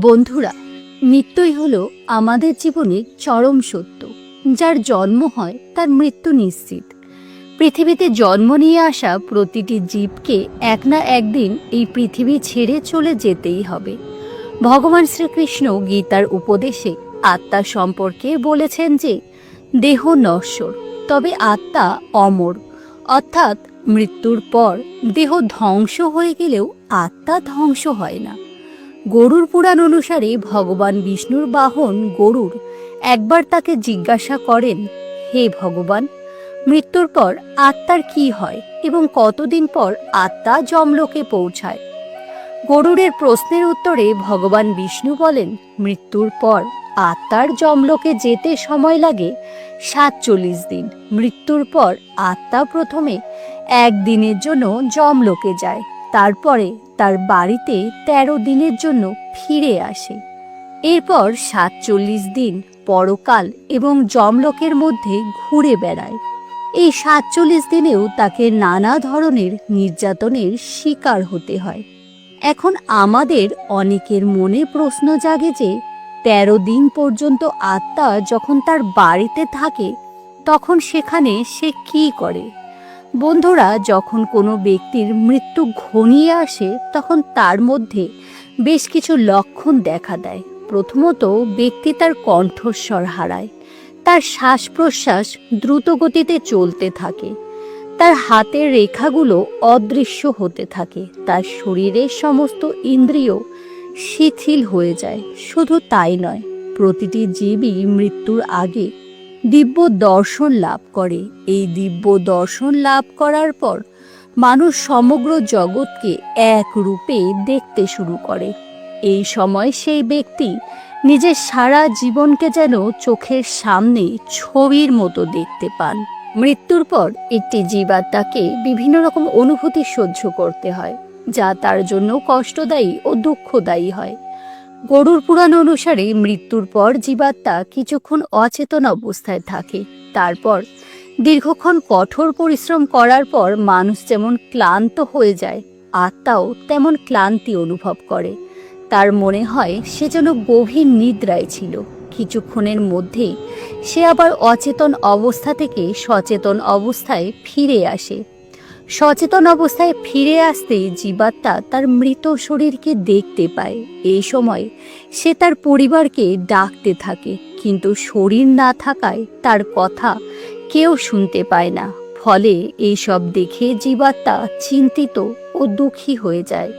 বন্ধুরা মৃত্যুই হলো আমাদের জীবনের চরম সত্য। যার জন্ম হয়, তার মৃত্যু নিশ্চিত। পৃথিবীতে জন্ম নিয়ে আসা প্রতিটি জীবকে এক না একদিন এই পৃথিবী ছেড়ে চলে যেতেই হবে। ভগবান শ্রীকৃষ্ণ গীতার উপদেশে আত্মা সম্পর্কে বলেছেন যে, দেহ নশ্বর, তবে আত্মা অমর। অর্থাৎ মৃত্যুর পর দেহ ধ্বংস হয়ে গেলেও আত্মা ধ্বংস হয় না। গরুর পুরাণ অনুসারে ভগবান বিষ্ণুর বাহন গরুর। একবার তাকে জিজ্ঞাসা করেন, হে ভগবান, মৃত্যুর পর আত্মার কি হয় এবং কতদিন পর আত্মা যমলোকে পৌঁছায়? গরুরের প্রশ্নের উত্তরে ভগবান বিষ্ণু বলেন, মৃত্যুর পর আত্মার যমলোকে যেতে সময় লাগে সাতচল্লিশ দিন। মৃত্যুর পর আত্মা প্রথমে একদিনের জন্য যমলোকে যায়, তারপরে তার বাড়িতে তেরো দিনের জন্য ফিরে আসে। এরপর সাতচল্লিশ দিন পরকাল এবং জমলকের মধ্যে ঘুরে বেড়ায়। এই সাতচল্লিশ দিনেও তাকে নানা ধরনের নির্যাতনের শিকার হতে হয়। এখন আমাদের অনেকের মনে প্রশ্ন জাগে যে, তেরো দিন পর্যন্ত আত্মা যখন তার বাড়িতে থাকে, তখন সেখানে সে কি করে? বন্ধুরা, যখন কোনো ব্যক্তির মৃত্যু ঘনিয়ে আসে, তখন তার মধ্যে বেশ কিছু লক্ষণ দেখা দেয়। প্রথমত, ব্যক্তি তার কণ্ঠস্বর হারায়। তার শ্বাস প্রশ্বাস দ্রুত গতিতে চলতে থাকে। তার হাতের রেখাগুলো অদৃশ্য হতে থাকে। তার শরীরের সমস্ত ইন্দ্রিয় শিথিল হয়ে যায়। শুধু তাই নয়, প্রতিটি জীবই মৃত্যুর আগে দিব্য দর্শন লাভ করে। এই দিব্য দর্শন লাভ করার পর মানুষ সমগ্র জগৎকে এক রূপে দেখতে শুরু করে। এই সময় সেই ব্যক্তি নিজের সারা জীবনকে যেন চোখের সামনে ছবির মতো দেখতে পান। মৃত্যুর পর একটি জীবাত্মাকে বিভিন্ন রকম অনুভূতি সহ্য করতে হয়, যা তার জন্য কষ্টদায়ী ও দুঃখদায়ী হয়। গরুর পুরাণ অনুসারে মৃত্যুর পর জীবাত্মা কিছুক্ষণ অচেতন অবস্থায় থাকে। তারপর দীর্ঘক্ষণ কঠোর পরিশ্রম করার পর মানুষ যেমন ক্লান্ত হয়ে যায়, আত্মাও তেমন ক্লান্তি অনুভব করে। তার মনে হয় সে যেন গভীর নিদ্রায় ছিল। কিছুক্ষণের মধ্যেই সে আবার অচেতন অবস্থা থেকে সচেতন অবস্থায় ফিরে আসে। সচেতন অবস্থায় ফিরে আসতে জীবাত্মা তার মৃত শরীরকে দেখতে পায়। এই সময় সে তার পরিবারকে ডাকতে থাকে, কিন্তু শরীর না থাকায় তার কথা কেউ শুনতে পায় না। ফলে এইসব দেখে জীবাত্মা চিন্তিত ও দুঃখী হয়ে যায়।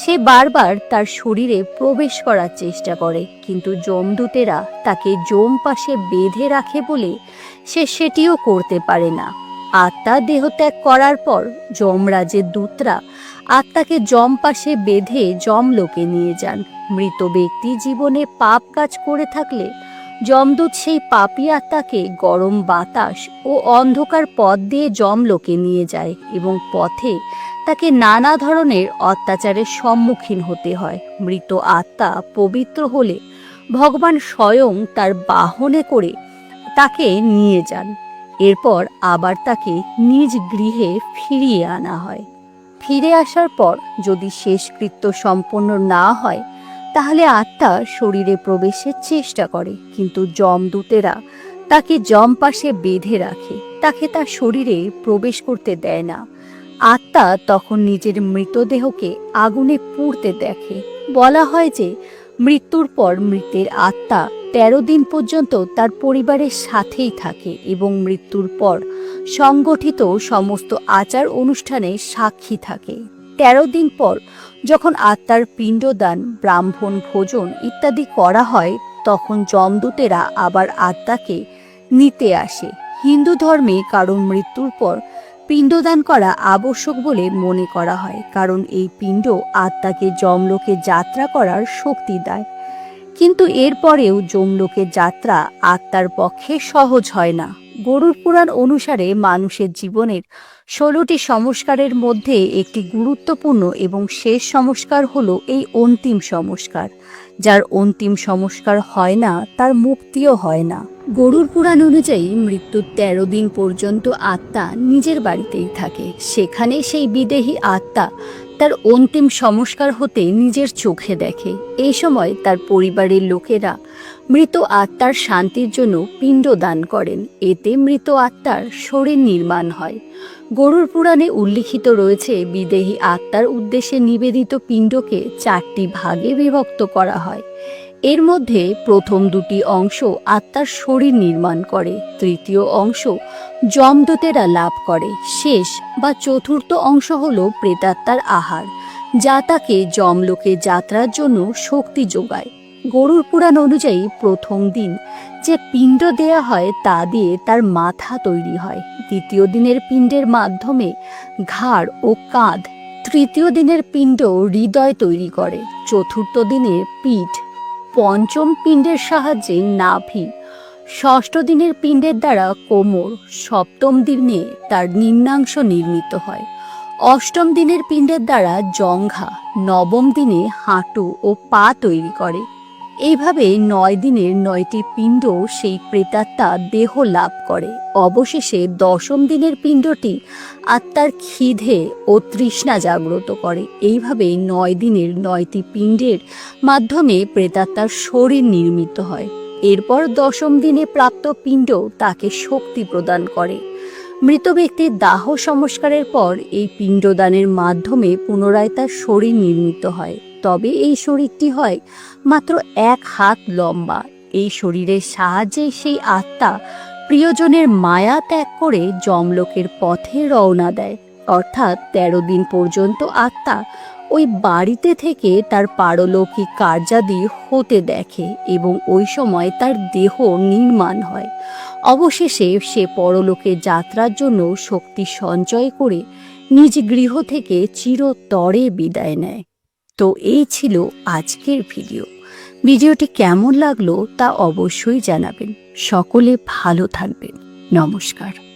সে বারবার তার শরীরে প্রবেশ করার চেষ্টা করে, কিন্তু যমদূতেরা তাকে যম পাশে বেঁধে রাখে বলে সে সেটিও করতে পারে না। আত্মা দেহত্যাগ করার পর যমরাজের দূতরা আত্মাকে যম পাশে বেঁধে যমলোকে নিয়ে যান। মৃত ব্যক্তি জীবনে পাপ কাজ করে থাকলে যমদূত সেই পাপী আত্মাকে গরম বাতাস ও অন্ধকার পথ দিয়ে যমলোকে নিয়ে যায় এবং পথে তাকে নানা ধরনের অত্যাচারের সম্মুখীন হতে হয়। মৃত আত্মা পবিত্র হলে ভগবান স্বয়ং তার বাহনে করে তাকে নিয়ে যান। এরপর আবার তাকে নিজ গৃহে ফিরিয়ে আনা হয়। ফিরে আসার পর যদি শেষকৃত্য সম্পন্ন না হয়, তাহলে আত্মা শরীরে প্রবেশের চেষ্টা করে, কিন্তু যমদূতেরা তাকে যম পাশে বেঁধে রাখে, তাকে তার শরীরে প্রবেশ করতে দেয় না। আত্মা তখন নিজের মৃতদেহকে আগুনে পুড়তে দেখে। বলা হয় যে, মৃত্যুর পর মৃতের আত্মা তেরো দিন পর্যন্ত তার পরিবারের সাথেই থাকে এবং মৃত্যুর পর সংগঠিত সমস্ত আচার অনুষ্ঠানে সাক্ষী থাকে। তেরো দিন পর যখন আত্মার পিণ্ডদান, ব্রাহ্মণ ভোজন ইত্যাদি করা হয়, তখন যমদূতেরা আবার আত্মাকে নিতে আসে। হিন্দু ধর্মে কারণ মৃত্যুর পর পিণ্ডদান করা আবশ্যক বলে মনে করা হয়, কারণ এই পিণ্ড আত্মাকে যমলোকে যাত্রা করার শক্তি দেয়। কিন্তু এরপরেও যমলোকে যাত্রা আত্মার পক্ষে সহজ হয় না। গরুর পুরাণ অনুসারে মানুষের জীবনের ষোলোটি সংস্কারের মধ্যে একটি গুরুত্বপূর্ণ এবং শেষ সংস্কার হল এই অন্তিম সংস্কার। যার অন্তিম সংস্কার হয় না, তার মুক্তিও হয় না। গরুর পুরাণ অনুযায়ী মৃত্যুর তেরো দিন পর্যন্ত আত্মা নিজের বাড়িতেই থাকে। সেখানে সেই বিদেহী আত্মা তার অন্তিম সংস্কার হতে নিজের চোখে দেখে। এই সময় তার পরিবারের লোকেরা মৃত আত্মার শান্তির জন্য পিণ্ড দান করেন। এতে মৃত আত্মার শরীর নির্মাণ হয়। গরুর পুরাণে উল্লিখিত রয়েছে, বিদেহী আত্মার উদ্দেশ্যে নিবেদিত পিণ্ডকে চারটি ভাগে বিভক্ত করা হয়। এর মধ্যে প্রথম দুটি অংশ আত্মার শরীর নির্মাণ করে, তৃতীয় অংশ যমদূতেরা লাভ করে, শেষ বা চতুর্থ অংশ হল প্রেতাত্মার আহার, যা তাকে যমলোকে যাত্রার জন্য শক্তি যোগায়। গরুর পুরাণ অনুযায়ী প্রথম দিন যে পিণ্ড দেয়া হয় তা দিয়ে তার মাথা তৈরি হয়। দ্বিতীয় দিনের পিণ্ডের মাধ্যমে ঘাড় ও কাঁধ, তৃতীয় দিনের পিণ্ড হৃদয় তৈরি করে, চতুর্থ দিনের পিঠ পঞ্চম পিণ্ডের সাহায্যে নাভি, ষষ্ঠ দিনের পিণ্ডের দ্বারা কোমর, সপ্তম দিনে তার নিম্নাংশ নির্মিত হয়। অষ্টম দিনের পিণ্ডের দ্বারা জঙ্ঘা, নবম দিনে হাঁটু ও পা তৈরি করে। এইভাবে নয় দিনের নয়টি পিণ্ড সেই প্রেতাত্মা দেহ লাভ করে। অবশেষে দশম দিনের পিণ্ডটি আত্মার খিদে ও তৃষ্ণা জাগ্রত করে। এইভাবে নয় দিনের নয়টি পিণ্ডের মাধ্যমে প্রেতাত্মার শরীর নির্মিত হয়। এরপর দশম দিনে প্রাপ্ত পিণ্ড তাকে শক্তি প্রদান করে। মৃত ব্যক্তির দাহ সংস্কারের পর এই পিণ্ডদানের মাধ্যমে পুনরায় তার শরীর নির্মিত হয়। তবে এই শরীরটি হয় মাত্র এক হাত লম্বা। এই শরীরের সাহায্যে সেই আত্মা প্রিয়জনের মায়া ত্যাগ করে যমলোকের পথে রওনা দেয়। অর্থাৎ তেরো দিন পর্যন্ত আত্মা ওই বাড়িতে থেকে তার পারলৌকিক কার্যাদি হতে দেখে এবং ওই সময় তার দেহ নির্মাণ হয়। অবশেষে সে পরলোকে যাত্রার জন্য শক্তি সঞ্চয় করে নিজ গৃহ থেকে চিরতরে বিদায় নেয়। তো এই ছিল আজকের ভিডিও। ভিডিওটি কেমন লাগল তা অবশ্যই জানাবেন। সকলে ভালো থাকবেন। নমস্কার।